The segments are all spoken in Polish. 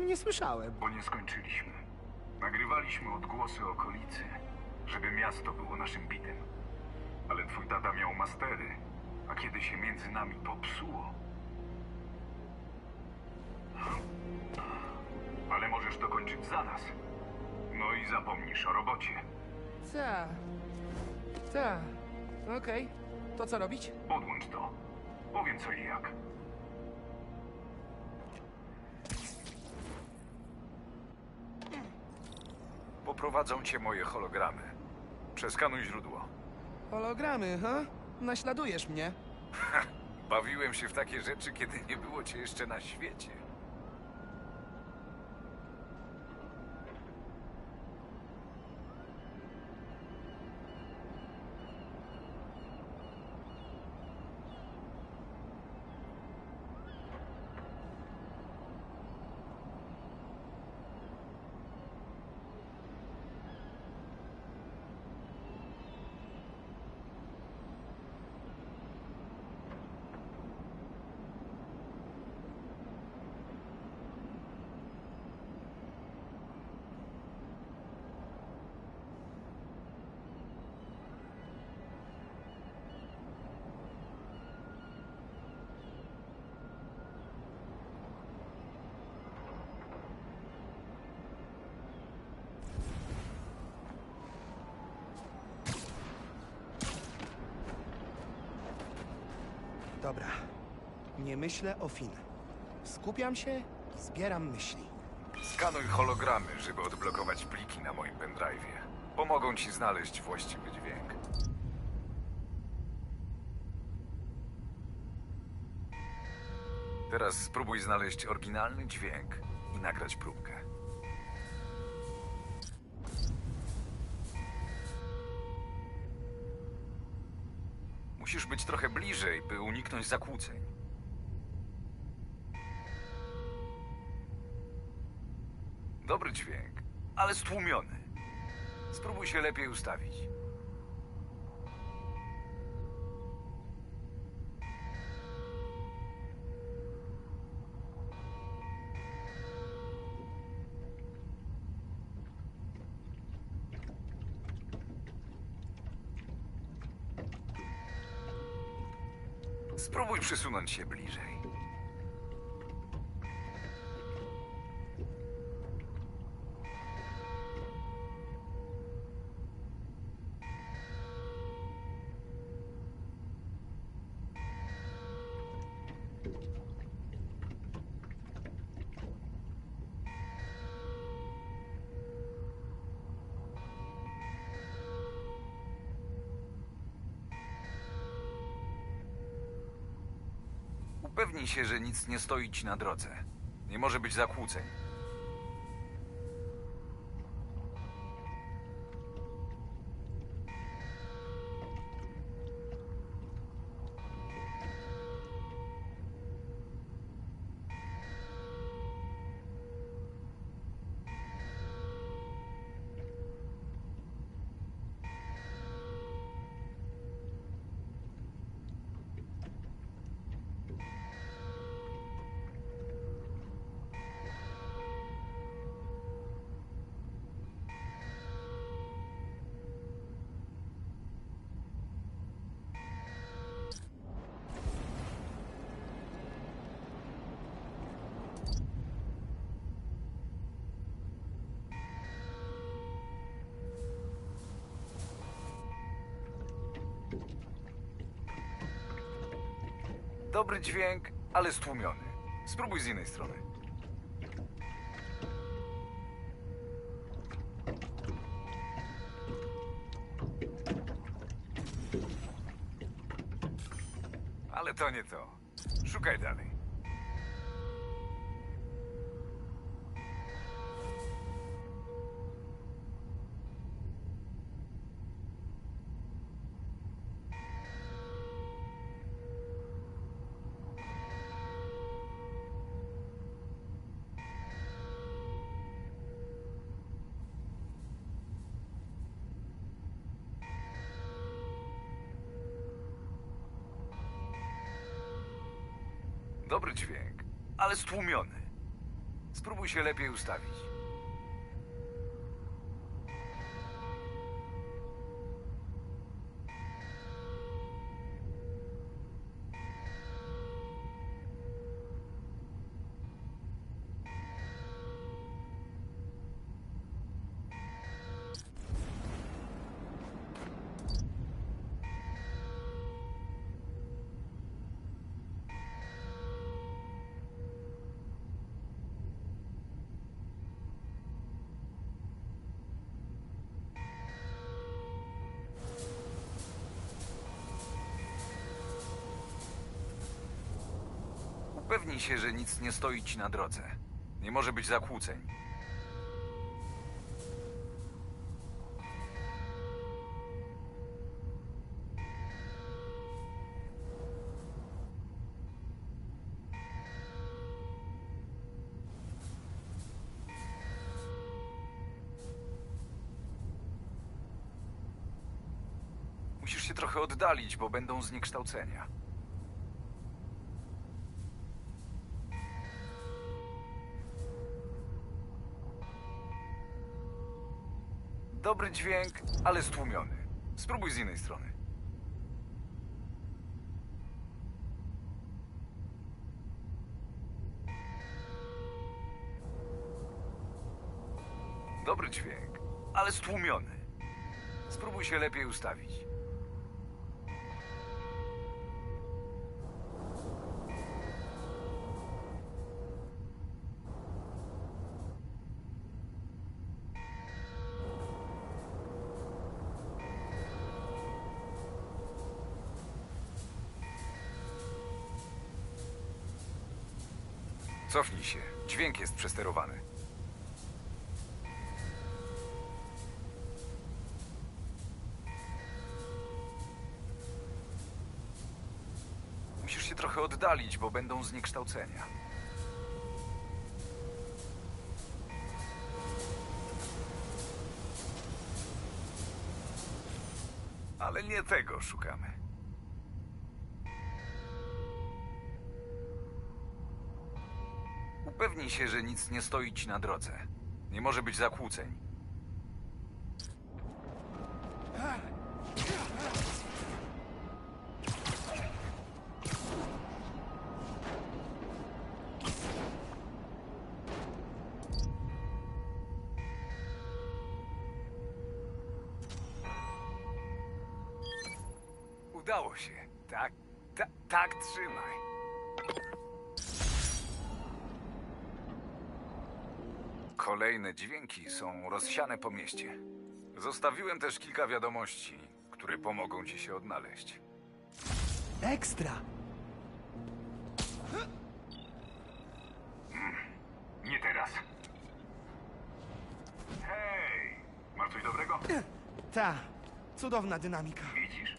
tym nie słyszałem. Bo nie skończyliśmy. Nagrywaliśmy odgłosy okolicy, żeby miasto było naszym bitem. Ale twój tata miał mastery, a kiedy się między nami popsuło... Ale możesz dokończyć za nas. No i zapomnisz o robocie. Ta. Ta. Okej. To co robić? Podłącz to. Powiem co i jak. Poprowadzą cię moje hologramy. Przeskanuj źródło. Hologramy, ha? Naśladujesz mnie. Bawiłem się w takie rzeczy, kiedy nie było cię jeszcze na świecie. Dobra. Nie myślę o Finn. Skupiam się i zbieram myśli. Skanuj hologramy, żeby odblokować pliki na moim pendrive'ie. Pomogą ci znaleźć właściwy dźwięk. Teraz spróbuj znaleźć oryginalny dźwięk i nagrać próbkę. Trochę bliżej, by uniknąć zakłóceń. Dobry dźwięk, ale stłumiony. Spróbuj się lepiej ustawić. Spróbuj przysunąć się bliżej. Się, że nic nie stoi ci na drodze. Nie może być zakłóceń. Dobry dźwięk, ale stłumiony. Spróbuj z innej strony. Ale to nie to. Szukaj dalej. Ale stłumiony. Spróbuj się lepiej ustawić. Upewnij się, że nic nie stoi ci na drodze. Nie może być zakłóceń. Musisz się trochę oddalić, bo będą zniekształcenia. Dobry dźwięk, ale stłumiony. Spróbuj z innej strony. Dobry dźwięk, ale stłumiony. Spróbuj się lepiej ustawić. Cofnij się. Dźwięk jest przesterowany. Musisz się trochę oddalić, bo będą zniekształcenia. Ale nie tego szukamy. Upewnij się, że nic nie stoi ci na drodze. Nie może być zakłóceń. Udało się. Tak, tak, tak trzymaj. Kolejne dźwięki są rozsiane po mieście. Zostawiłem też kilka wiadomości, które pomogą ci się odnaleźć. Ekstra! Nie teraz. Hej! Masz coś dobrego? Ta, cudowna dynamika. Widzisz?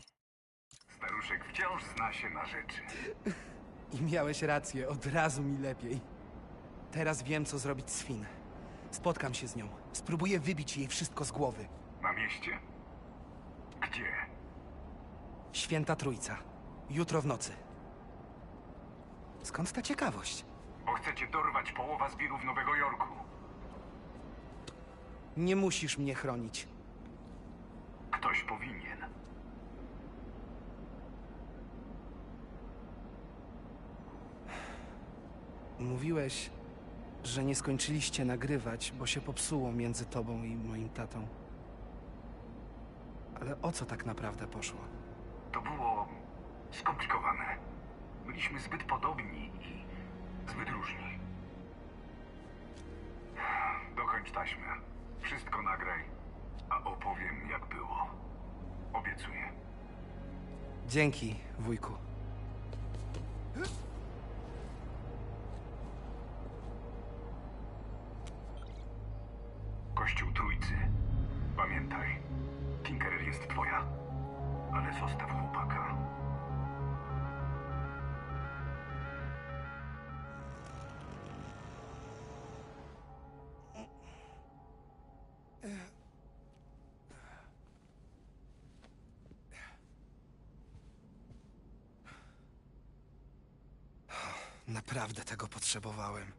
Staruszek wciąż zna się na rzeczy. I miałeś rację, od razu mi lepiej. Teraz wiem, co zrobić z Finn. Spotkam się z nią. Spróbuję wybić jej wszystko z głowy. Na mieście? Gdzie? Święta Trójca. Jutro w nocy. Skąd ta ciekawość? Bo chcecie dorwać połowa zbirów Nowego Jorku. Nie musisz mnie chronić. Ktoś powinien. Mówiłeś, że nie skończyliście nagrywać, bo się popsuło między tobą i moim tatą. Ale o co tak naprawdę poszło? To było skomplikowane. Byliśmy zbyt podobni i zbyt różni. Dokończ taśmę. Wszystko nagraj, a opowiem jak było. Obiecuję. Dzięki, wujku. Potrzebowałem.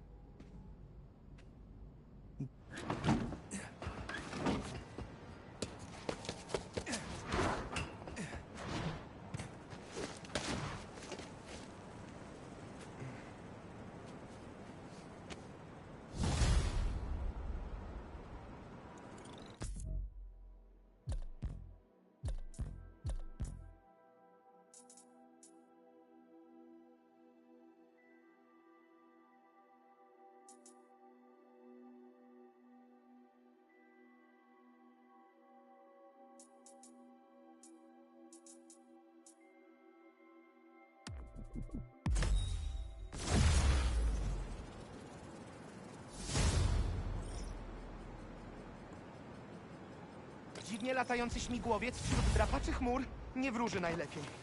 Dziwnie latający śmigłowiec wśród drapaczy chmur nie wróży najlepiej.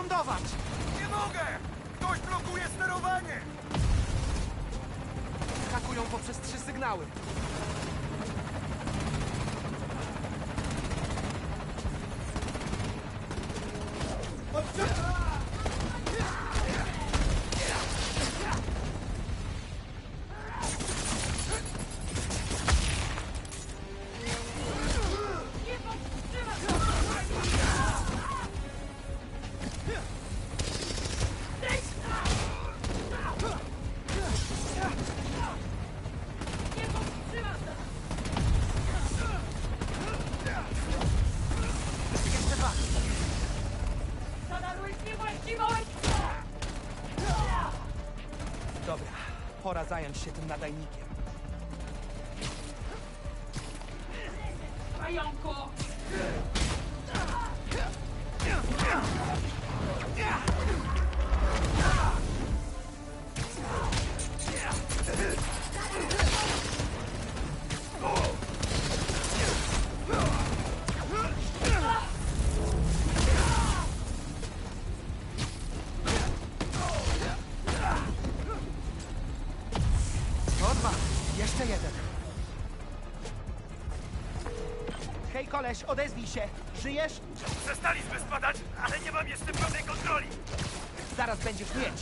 Musisz lądować! Nie mogę! Ktoś blokuje sterowanie! Hakują poprzez trzy sygnały. Zająć się tym nadajnikiem. Pająku! To Odezwij się. Żyjesz? Przestaliśmy spadać, ale nie mam jeszcze pełnej kontroli. Zaraz będziesz mieć.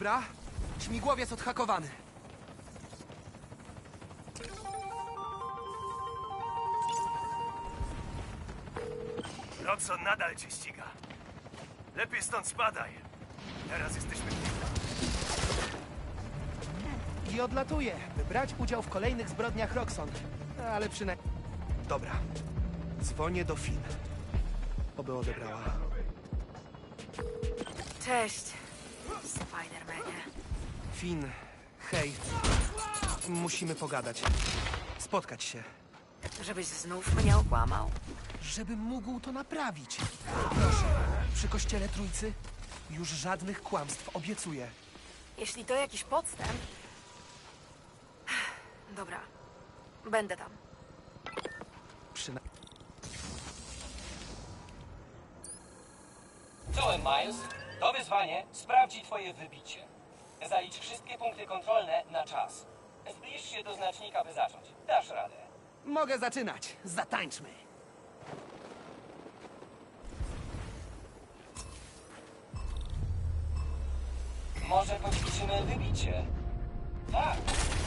Dobra, śmigłowiec odhakowany. Rodson nadal cię ściga. Lepiej stąd spadaj. Teraz jesteśmy I odlatuje, by brać udział w kolejnych zbrodniach Roxon. Ale przynajmniej... Dobra, dzwonię do Finn. Oby odebrała. Cześć, Spidermanie. Finn, hej. Musimy pogadać. Spotkać się. Żebyś znów mnie okłamał? Żebym mógł to naprawić. Proszę, przy kościele Trójcy już żadnych kłamstw, obiecuję. Jeśli to jakiś podstęp... Dobra, będę tam. Przyna... Czołem, Miles. Wyzwanie sprawdzi twoje wybicie. Zalicz wszystkie punkty kontrolne na czas. Zbliż się do znacznika, by zacząć. Dasz radę. Mogę zaczynać. Zatańczmy. Może poćwiczymy wybicie? Tak,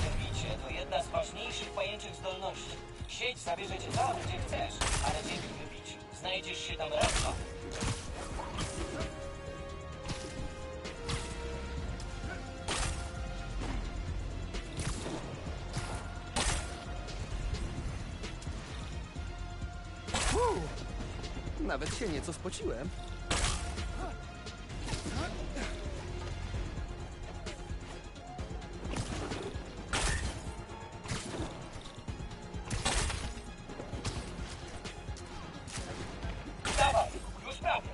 wybicie to jedna z ważniejszych pajęczych zdolności. Sieć zabierze cię tam, gdzie chcesz, ale dzięki wybiciu znajdziesz się tam raz, nawet się nieco spociłem. Dawaj, już prawie.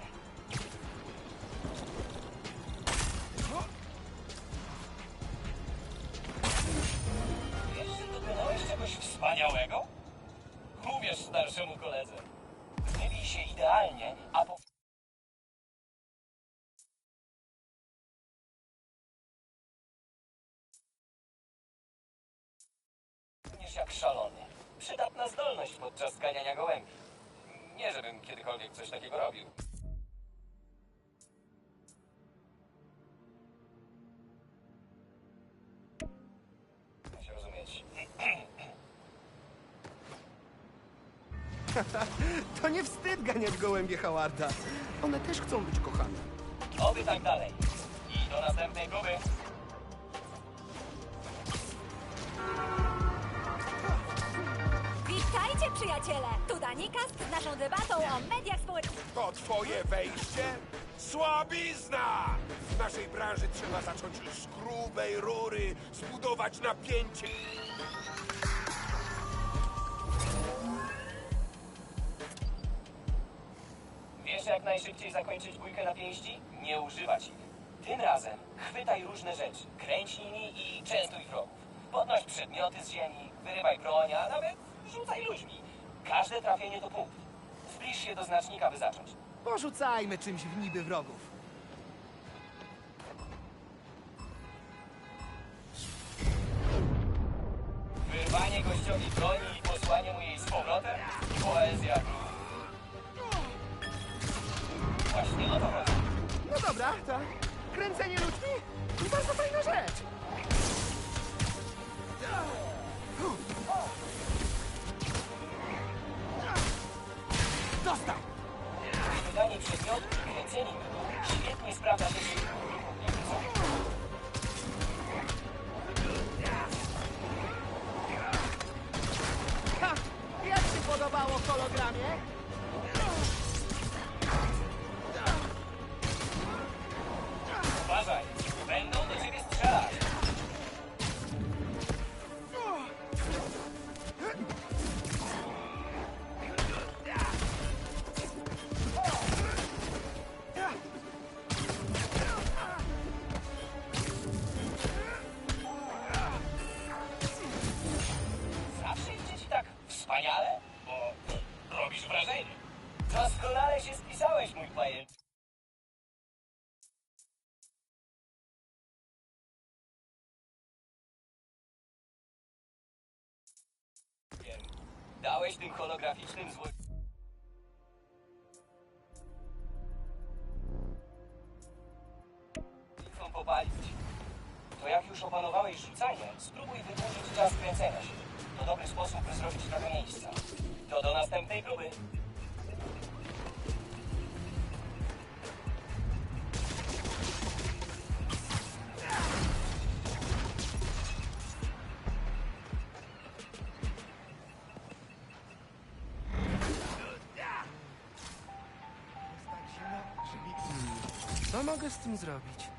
Wspaniałego? Uwierz starszemu koledze. Się idealnie, a po... Jak szalony. Przydatna zdolność podczas ganiania gołębi. Nie, żebym kiedykolwiek coś takiego robił. To nie wstyd ganiać gołębie Howarda. One też chcą być kochane. Oby tak dalej. I do następnej próby. Witajcie przyjaciele! Tu Danikas z naszą debatą o mediach społecznościowych. To twoje wejście? Słabizna! W naszej branży trzeba zacząć z grubej rury, zbudować napięcie. Jak najszybciej zakończyć bójkę na pięści? Nie używać ich. Tym razem chwytaj różne rzeczy, kręć nimi i częstuj wrogów. Podnoś przedmioty z ziemi, wyrywaj broń, a nawet rzucaj ludźmi. Każde trafienie to punkt. Zbliż się do znacznika, by zacząć. Porzucajmy czymś w niby wrogów. Wyrwanie gościowi broni i posłanie mu jej z powrotem? Poezja. No dobra, to kręcenie ludźmi bardzo fajna rzecz. Dałeś tym holograficznym zło... Chcą popalić. To jak już opanowałeś rzucanie, spróbuj wydłużyć czas kręcenia się. To dobry sposób, by zrobić trochę miejsca. To do następnej próby. Zrobić?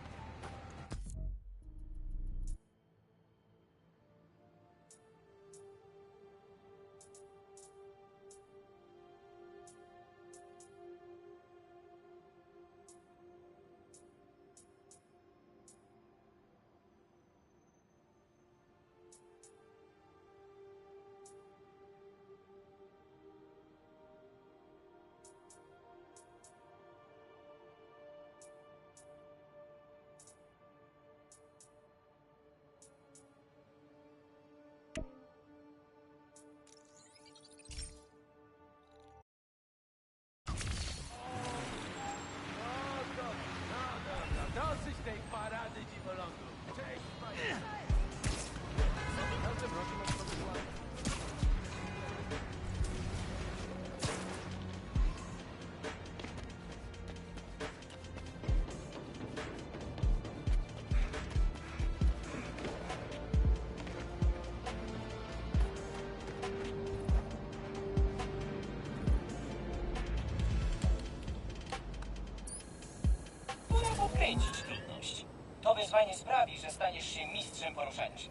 Pokręcić trudność. To wyzwanie sprawi, że staniesz się mistrzem poruszania się.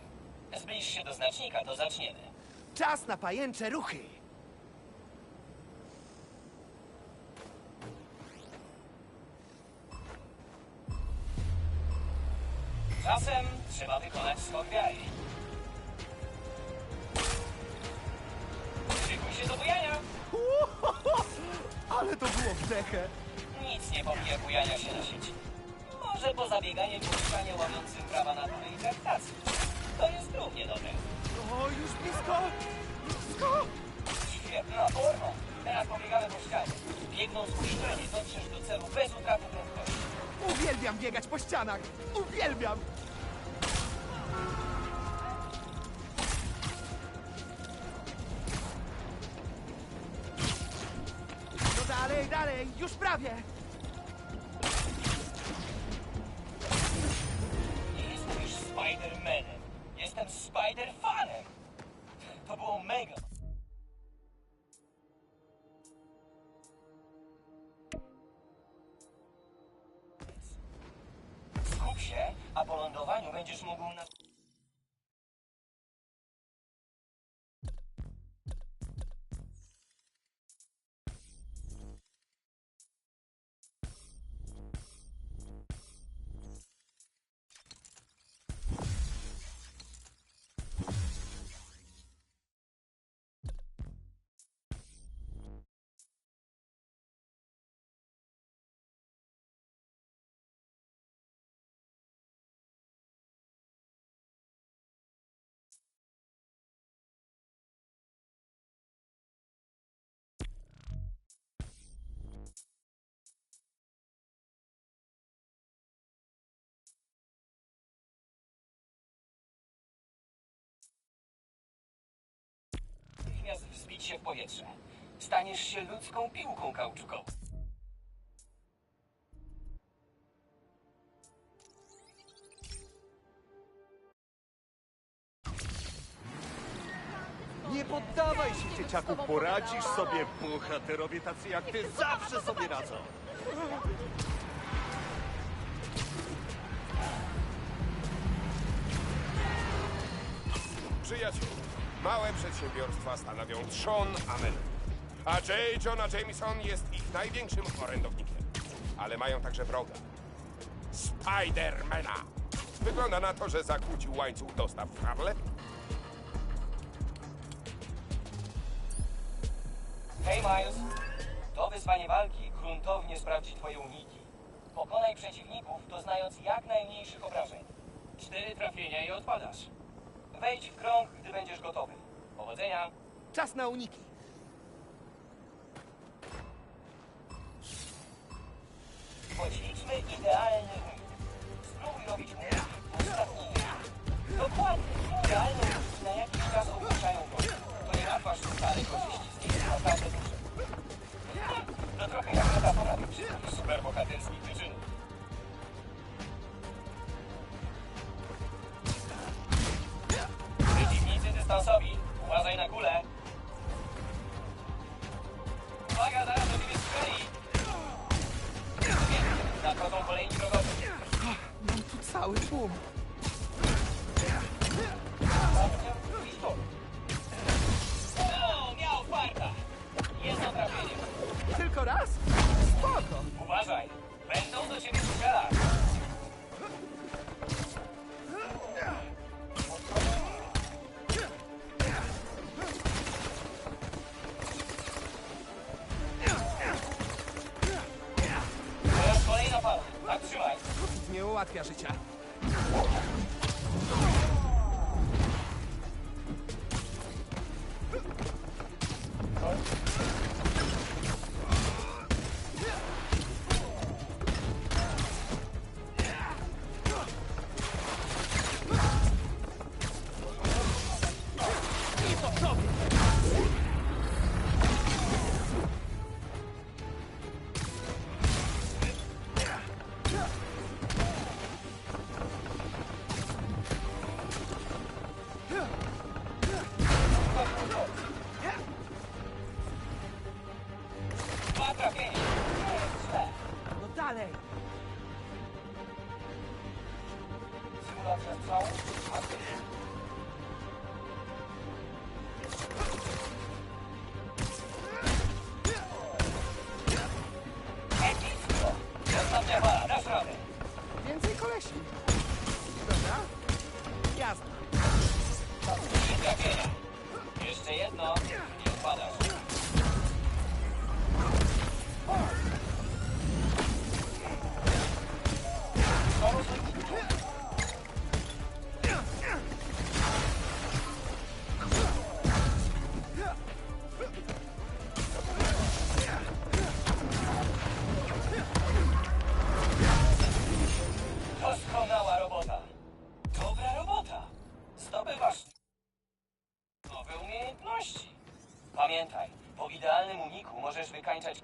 Zbliż się do znacznika, to zaczniemy. Czas na pajęcze ruchy. Czasem trzeba wykonać skok wiary. Szykuj się do bujania. Ale to było wdechę. Nic nie pomija bujania się na sieci. Może poza bieganiem poruszanie łamiącym prawa natury i grawitacji. To jest równie dobre. O, już blisko. Blisko. Świetna forma. Teraz pobiegamy po ścianie. Biegnąc po ścianie dotrzesz do celu bez utraty prędkości. Uwielbiam biegać po ścianach. Uwielbiam. No dalej, dalej. Już prawie. Wzbić się w powietrze. Staniesz się ludzką piłką kauczukową. Nie poddawaj się, dzieciaku, poradzisz sobie. Bohaterowie tacy jak ty zawsze sobie radzą. Przyjaciół, małe przedsiębiorstwa stanowią trzon Amen. A J. Jonah Jameson jest ich największym orędownikiem. Ale mają także wroga. Spidermana. Wygląda na to, że zakłócił łańcuch dostaw w Harlem. Hej Miles, to wyzwanie walki gruntownie sprawdzi twoje uniki. Pokonaj przeciwników, doznając jak najmniejszych obrażeń. Cztery trafienia i odpadasz. Wejdź w krąg, gdy będziesz gotowy. Powodzenia! Czas na uniki. Poćwiczmy idealny unik. Spróbuj robić unik ostatni. Dokładnie. Idealne uniki na jakiś czas ogłuszają gości. Ponieważ sztuka, ale korzyści z nich naprawdę duże. To trochę jak metafora tych wszystkich superbohaterskich dystansowi. Uważaj na kulę. Uwaga, zaraz do ciebie strzeli. Nadchodzą kolejni wrogowie. Mam tu cały tłum.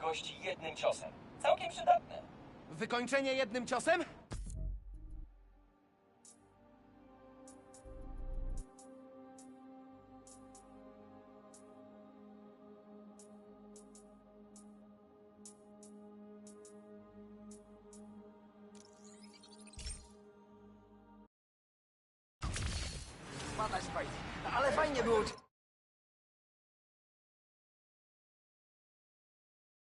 Gości jednym ciosem. Całkiem przydatne. Wykończenie jednym ciosem?